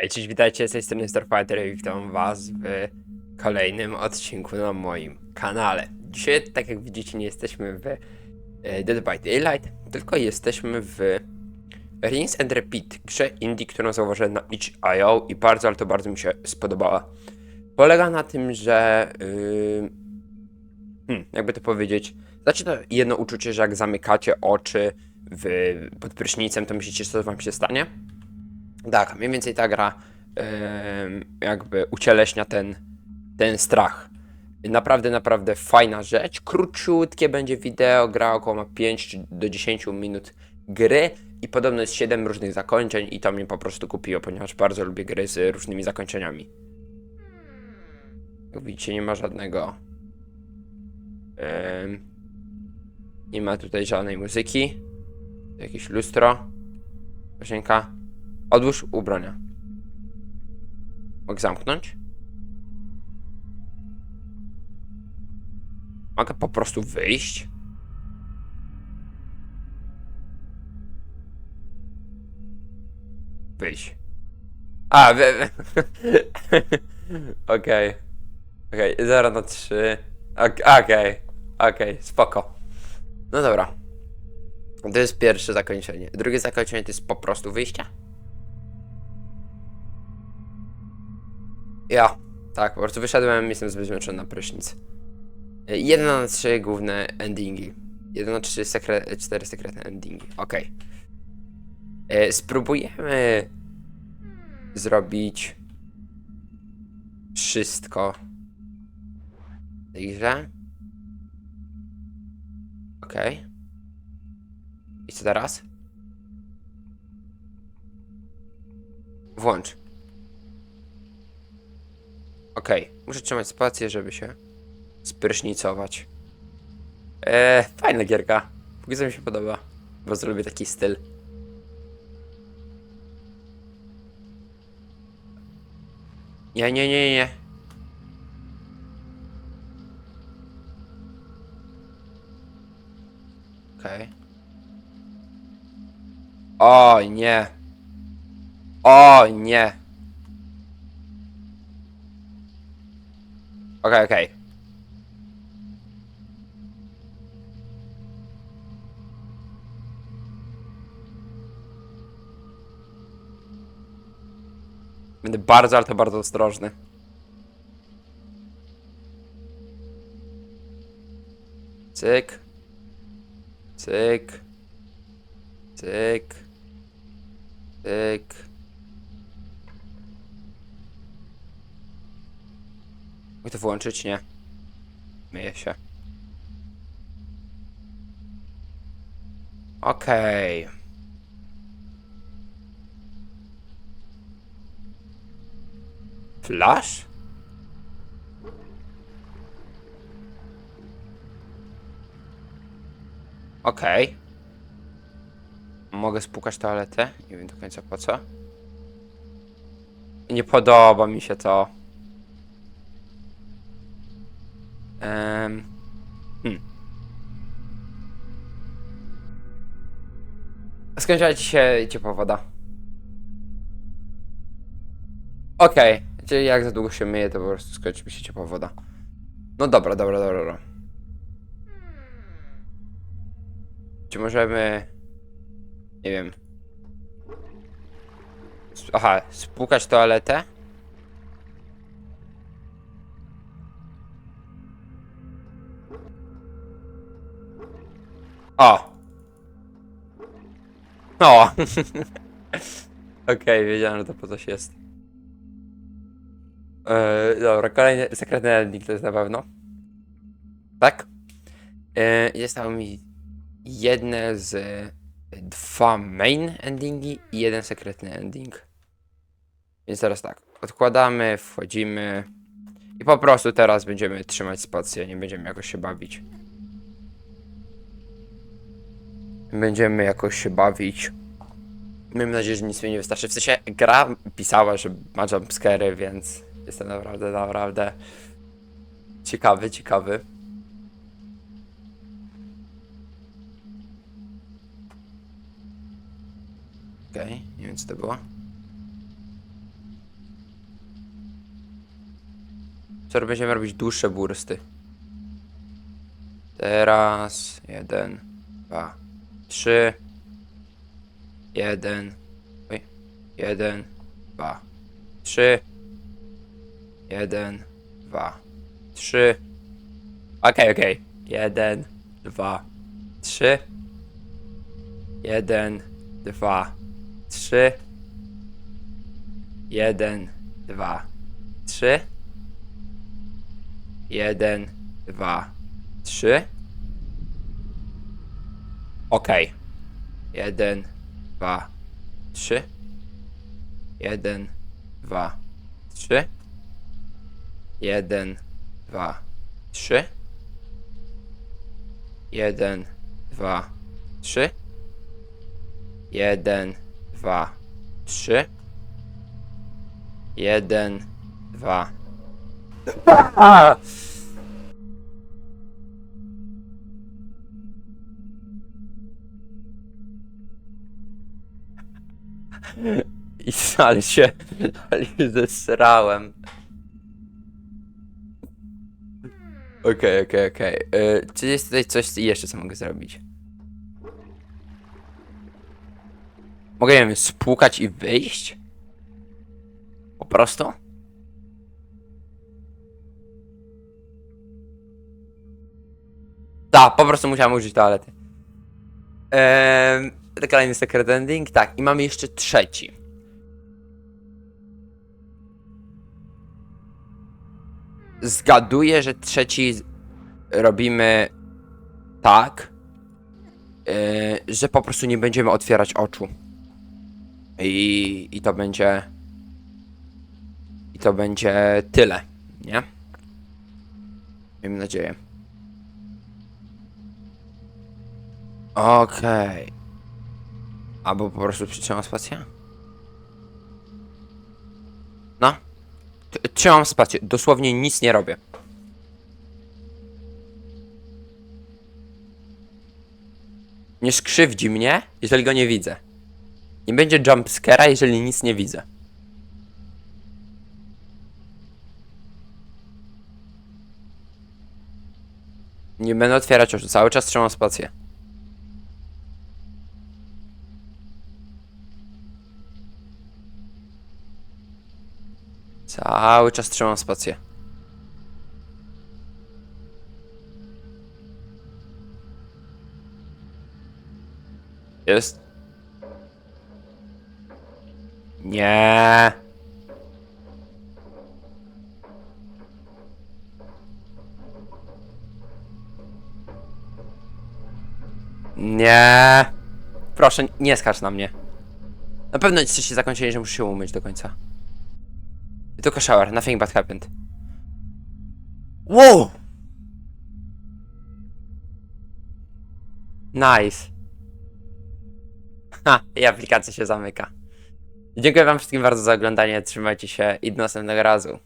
Hej, cześć, witajcie, z tej strony Starfighter i witam was w kolejnym odcinku na moim kanale. Dzisiaj, tak jak widzicie, nie jesteśmy w e, Dead by Daylight, tylko jesteśmy w Rinse and Repeat, grze indie, którą zauważyłem na itch.io i bardzo, ale to bardzo mi się spodobała. Polega na tym, że... Yy, hmm, jakby to powiedzieć... Znaczy to jedno uczucie, że jak zamykacie oczy w, pod prysznicem, to myślicie, co wam się stanie? Tak, mniej więcej ta gra jakby ucieleśnia ten, ten strach. Naprawdę, naprawdę fajna rzecz. Króciutkie będzie wideo, gra około ma 5 czy do 10 minut gry i podobno jest 7 różnych zakończeń i to mnie po prostu kupiło, ponieważ bardzo lubię gry z różnymi zakończeniami. Jak widzicie, nie ma żadnego... nie ma tutaj żadnej muzyki. Jakieś lustro. Łazienka. Odłóż ubrania. Mogę zamknąć? Mogę po prostu wyjść? Wyjść. A, wy... Okej. Okej, 0 na 3. Okej. Okej, spoko. No dobra. To jest pierwsze zakończenie. Drugie zakończenie to jest po prostu wyjście? Ja. Tak, po prostu wyszedłem, jestem zbyt zmęczony na prysznic. 1 na 3 główne endingi. 1 na 3 sekre 4 sekretne endingi. Okej. E, Spróbujemy zrobić wszystko w. Okej. I co teraz? Włącz. Okej, muszę trzymać spację, żeby się sprysznicować. Eee, fajna gierka. Póki co mi się podoba. Bardzo lubię taki styl. Nie, nie, nie, nie. Okej. Oj, nie. Oj, nie. Okej, okej. Będę bardzo, ale to bardzo ostrożny. Cyk. Cyk. Cyk. Cyk. Mogę to włączyć? Nie. Myję się. Okej. Flash? Okej. Mogę spukać toaletę? Nie wiem do końca po co. Nie podoba mi się to. Um, hmm. Skończyła ci się ciepła woda. Okej, czyli jak za długo się myje, to po prostu skończy mi się ciepła woda. No dobra, dobra, dobra, dobra. Czy możemy... Nie wiem. Aha, spłukać toaletę? O! O! Okej, wiedziałem, że to po coś jest. Eee, dobra, kolejny sekretny ending to jest na pewno. Tak? Eee, zostało mi jedne z e, dwa main endingi i jeden sekretny ending. Więc teraz tak, odkładamy, wchodzimy i po prostu teraz będziemy trzymać spację, nie będziemy jakoś się bawić. Będziemy jakoś się bawić. Miejmy nadzieję, że nic mi nie wystarczy. W sensie gra pisała, że ma jumpscary, więc jestem naprawdę, naprawdę ciekawy, ciekawy. Okej, okay, nie wiem co to było. Wczoraj będziemy robić dłuższe bursty. Teraz jeden, dwa trzy. Jeden. Oj. Jeden, dwa, trzy. Jeden, dwa, trzy. Okej, okej. Jeden, dwa, trzy. Jeden, dwa, trzy. Jeden, dwa, trzy. Jeden, dwa, trzy. Okej. Jeden, dwa, trzy. Jeden, dwa, trzy. Jeden, dwa, trzy. Jeden, dwa, trzy. Jeden, dwa, trzy. Jeden, dwa. I ale się, ale zesrałem. Okej, okej, okej. Y, Czy jest tutaj coś jeszcze, co mogę zrobić? Mogę, nie wiem, spłukać i wyjść? Po prostu? Tak, po prostu musiałem użyć toalety. Eee, kolejny secret ending, tak, i mamy jeszcze trzeci. Zgaduję, że trzeci robimy tak, eee, że po prostu nie będziemy otwierać oczu. I, I to będzie. I to będzie tyle, nie? Miejmy nadzieję. Okej. Albo po prostu przytrzymam spację? No. Trzymam spację. Dosłownie nic nie robię. Nie skrzywdzi mnie, jeżeli go nie widzę. Nie będzie jumpscare'a, jeżeli nic nie widzę. Nie będę otwierać oczu, cały czas trzymam spację. Cały czas trzymam spację. Jest? Nie. Nie. Proszę, nie skacz na mnie. Na pewno jest się zakończenie, że muszę się umyć do końca. I tylko shower, nothing bad happened. Wow! Nice. Ha, i aplikacja się zamyka. Dziękuję wam wszystkim bardzo za oglądanie, trzymajcie się i do następnego razu.